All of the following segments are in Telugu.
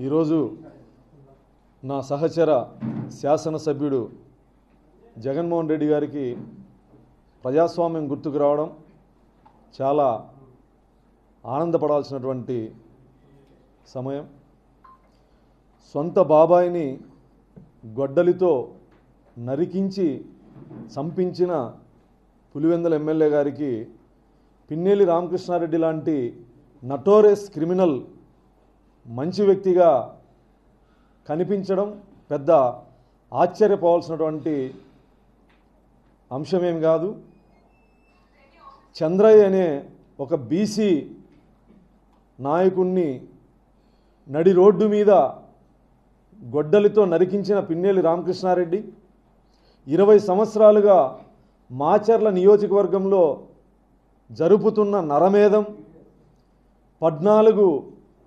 ఈరోజు నా సహచర శాసనసభ్యుడు జగన్మోహన్ రెడ్డి గారికి ప్రజాస్వామ్యం గుర్తుకు రావడం చాలా ఆనందపడాల్సినటువంటి సమయం. సొంత బాబాయిని గొడ్డలితో నరికించి చంపించిన పులివెందల ఎమ్మెల్యే గారికి పిన్నేలి రామకృష్ణారెడ్డి లాంటి నటోరెస్ క్రిమినల్ మంచి వ్యక్తిగా కనిపించడం పెద్ద ఆశ్చర్యపోవాల్సినటువంటి అంశమేం కాదు. చంద్రయ్య అనే ఒక బీసీ నాయకుణ్ణి నడి రోడ్డు మీద గొడ్డలితో నరికించిన పిన్నేలి రామకృష్ణారెడ్డి ఇరవై సంవత్సరాలుగా మాచర్ల నియోజకవర్గంలో జరుపుతున్న నరమేధం పద్నాలుగు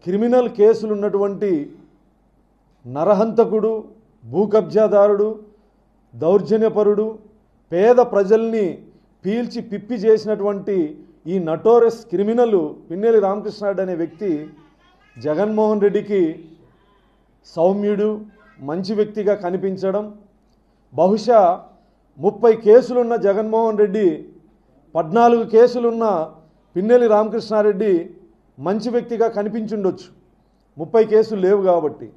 క్రిమినల్ కేసులు ఉన్నటువంటి నరహంతకుడు భూకబ్జాదారుడు దౌర్జన్యపరుడు పేద ప్రజల్ని పీల్చి పిప్పి చేసినటువంటి ఈ నటోరస్ క్రిమినల్ పిన్నెలి రామకృష్ణారెడ్డి అనే వ్యక్తి జగన్మోహన్ రెడ్డికి సౌమ్యుడు మంచి వ్యక్తిగా కనిపించడం బహుశా ముప్పై కేసులున్న జగన్మోహన్ రెడ్డి పద్నాలుగు కేసులున్న పిన్నెలి రామకృష్ణారెడ్డి మంచి వ్యక్తిగా కనిపించుండొచ్చు. ముప్పై కేసులు లేవు కాబట్టి.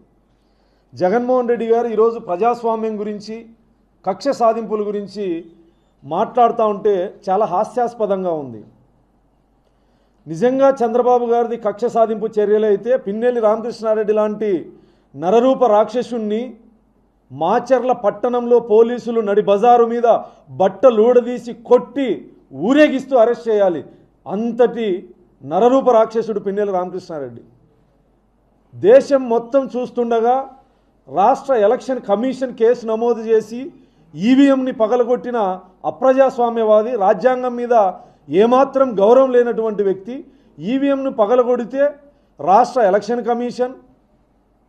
జగన్మోహన్ రెడ్డి గారు ఈరోజు ప్రజాస్వామ్యం గురించి కక్ష సాధింపుల గురించి మాట్లాడుతూ ఉంటే చాలా హాస్యాస్పదంగా ఉంది. నిజంగా చంద్రబాబు గారిది కక్ష సాధింపు చర్యలు అయితే పిన్నెల్లి రామకృష్ణారెడ్డి లాంటి నరరూప రాక్షసుణ్ణి మాచర్ల పట్టణంలో పోలీసులు నడి బజారు మీద బట్టలూడదీసి కొట్టి ఊరేగిస్తూ అరెస్ట్ చేయాలి. అంతటి నరరూప రాక్షసుడు పిన్నెల రామకృష్ణారెడ్డి. దేశం మొత్తం చూస్తుండగా రాష్ట్ర ఎలక్షన్ కమిషన్ కేసు నమోదు చేసి ఈవీఎంని పగలగొట్టిన అప్రజాస్వామ్యవాది రాజ్యాంగం మీద ఏమాత్రం గౌరవం లేనటువంటి వ్యక్తి ఈవీఎంను పగలగొడితే రాష్ట్ర ఎలక్షన్ కమిషన్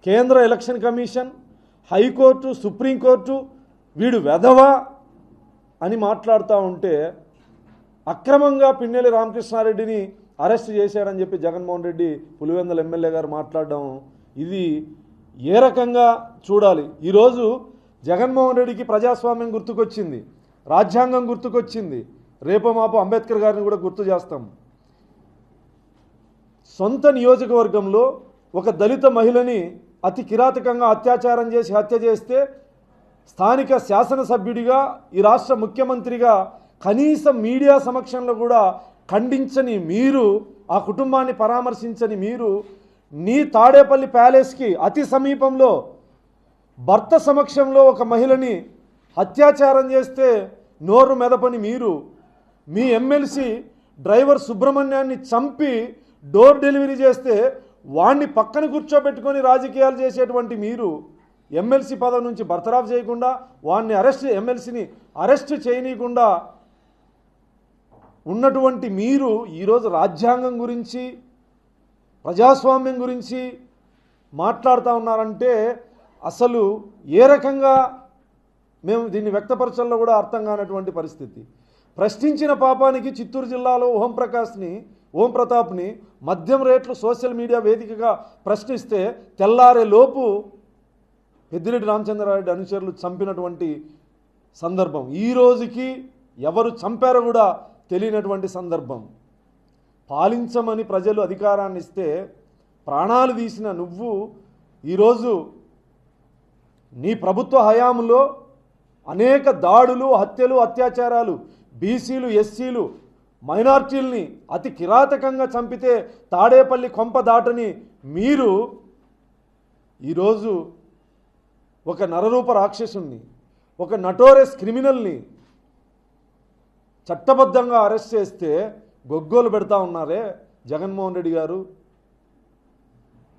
కేంద్ర election commission high court supreme court వీడు వెధవా అని మాట్లాడుతూ ఉంటే అక్రమంగా పిన్నెల్లి రామకృష్ణారెడ్డిని అరెస్ట్ చేశాడని చెప్పి జగన్మోహన్ రెడ్డి పులివెందల ఎమ్మెల్యే గారు మాట్లాడడం ఇది ఏ రకంగా చూడాలి? ఈరోజు జగన్మోహన్ రెడ్డికి ప్రజాస్వామ్యం గుర్తుకొచ్చింది రాజ్యాంగం గుర్తుకొచ్చింది. రేపు మాపు అంబేద్కర్ గారిని కూడా గుర్తు చేస్తాం. సొంత నియోజకవర్గంలో ఒక దళిత మహిళని అతి కిరాతకంగా అత్యాచారం చేసి హత్య చేస్తే స్థానిక శాసనసభ్యుడిగా ఈ రాష్ట్ర ముఖ్యమంత్రిగా కనీసం మీడియా సమక్షంలో కూడా ఖండించని మీరు ఆ కుటుంబాన్ని పరామర్శించని మీరు నీ తాడేపల్లి ప్యాలెస్కి అతి సమీపంలో భర్త సమక్షంలో ఒక మహిళని అత్యాచారం చేస్తే నోరు మెదపని మీరు మీ ఎమ్మెల్సీ డ్రైవర్ సుబ్రహ్మణ్యాన్ని చంపి డోర్ డెలివరీ చేస్తే వాణ్ణి పక్కన కూర్చోబెట్టుకొని రాజకీయాలు చేసేటువంటి మీరు ఎమ్మెల్సీ పదవి నుంచి బర్తరాఫ్ చేయకుండా వాణ్ణి అరెస్ట్ ఎమ్మెల్సీని అరెస్ట్ చేయనీయకుండా ఉన్నటువంటి మీరు ఈరోజు రాజ్యాంగం గురించి ప్రజాస్వామ్యం గురించి మాట్లాడుతూ ఉన్నారంటే అసలు ఏ రకంగా మేము దీన్ని వ్యక్తపరచడంలో కూడా అర్థం కానటువంటి పరిస్థితి. ప్రశ్నించిన పాపానికి చిత్తూరు జిల్లాలో ఓం ప్రకాష్ని ఓం ప్రతాప్ని మద్యం రేట్లు సోషల్ మీడియా వేదికగా ప్రశ్నిస్తే తెల్లారే లోపు పెద్దిరెడ్డి రామచంద్రారెడ్డి అనుచరులు చంపినటువంటి సందర్భం. ఈ రోజుకి ఎవరు చంపారో కూడా తెలియనటువంటి సందర్భం. పాలించమని ప్రజలు అధికారాన్ని ఇస్తే ప్రాణాలు తీసిన నువ్వు ఈరోజు నీ ప్రభుత్వ హయాంలో అనేక దాడులు హత్యలు అత్యాచారాలు బీసీలు ఎస్సీలు మైనార్టీల్ని అతి కిరాతకంగా చంపితే తాడేపల్లి కొంప దాటని మీరు ఈరోజు ఒక నరరూప రాక్షసుని ఒక నటోరెస్ క్రిమినల్ని చట్టబద్ధంగా అరెస్ట్ చేస్తే గొగ్గోలు పెడతా ఉన్నారే జగన్మోహన్ రెడ్డి గారు.